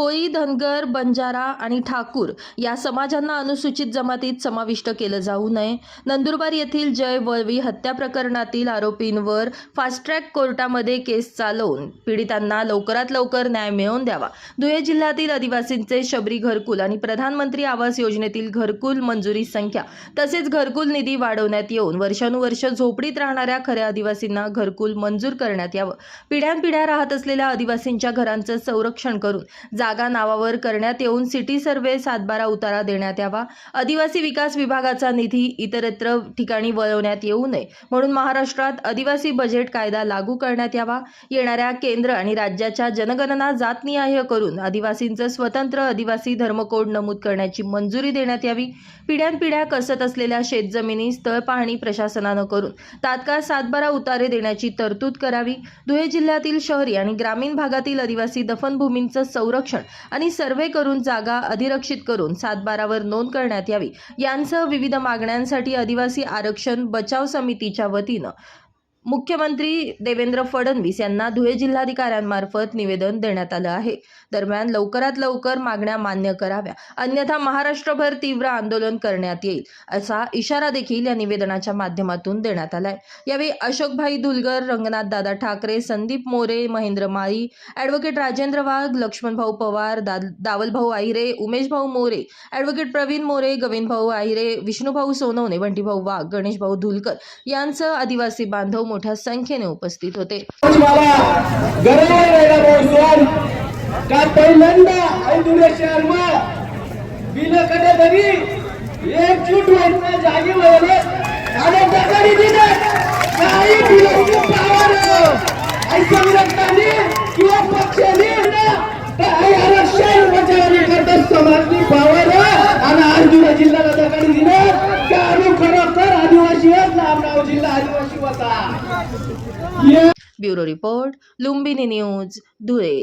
कोळी धनगर बंजारा आणि ठाकूर या समाजांना अनुसूचित जमातीत समाविष्ट केलं जाऊ नये. नंदुरबार येथील जय वळवी हत्या प्रकरणातील आरोपींवर फास्ट ट्रॅक कोर्टामध्ये केस चालवून पीडितांना लवकरात लवकर न्याय मिळवून द्यावा. धुळे जिल्ह्यातील आदिवासींचे शबरी घरकुल आणि प्रधानमंत्री आवास योजनेतील घरकुल मंजुरी संख्या तसेच घरकुल निधी वाढवण्यात येऊन वर्षानुवर्ष झोपडीत राहणाऱ्या खऱ्या आदिवासींना घरकुल मंजूर करण्यात यावं. पिढ्यानपिढ्या राहत असलेल्या आदिवासींच्या घरांचं संरक्षण करून जा जागा नावावर करण्यात येऊन सिटी सर्व्हे सातबारा उतारा देण्यात यावा. आदिवासी विकास विभागाचा निधी इतरत्र ठिकाणी वळवण्यात येऊ नये. म्हणून महाराष्ट्रात आदिवासी बजेट कायदा लागू करण्यात यावा. येणाऱ्या केंद्र आणि राज्याच्या जनगणना जातनिहाय करून आदिवासींचं स्वतंत्र आदिवासी धर्मकोड नमूद करण्याची मंजुरी देण्यात यावी. पिढ्यानपिढ्या कसत असलेल्या शेतजमिनी स्थळ पाहणी प्रशासनानं करून तात्काळ सातबारा उतारे देण्याची तरतूद करावी. धुळे जिल्ह्यातील शहरी आणि ग्रामीण भागातील आदिवासी दफनभूमींचं संरक्षण आणि सर्व्हे करून जागा अधिरक्षित करून सातबारावर नोंद करण्यात यावी. यांसह विविध मागण्यांसाठी आदिवासी आरक्षण बचाव समितीच्या वतीनं मुख्यमंत्री देवेंद्र फडणवीस यांना धुळे जिल्हाधिकाऱ्यांमार्फत निवेदन देण्यात आलं आहे. दरम्यान लवकरात लवकर मागण्या मान्य कराव्या. अन्यथा महाराष्ट्रभर तीव्र आंदोलन करण्यात येईल असा इशारा देखील या निवेदनाच्या माध्यमातून देण्यात आलाय. यावेळी अशोकभाई धुलगर रंगनाथ दादा ठाकरे संदीप मोरे महेंद्र माळी ॲडव्होकेट राजेंद्र वाघ लक्ष्मणभाऊ पवार दा दावलभाऊ आहिरे उमेशभाऊ मोरे ॲडव्होकेट प्रवीण मोरे गोविंदभाऊ आहिरे विष्णूभाऊ सोनवणे बंटीभाऊ वाघ गणेशभाऊ धुलकर यांचं आदिवासी बांधव मोठ्या संख्येने उपस्थित होते. का पहिल्यांदा शहरमा बिन एकजूट व्हायचं जागी आणि जिल्हा आदिवासी bureau report Lumbini news Dhule.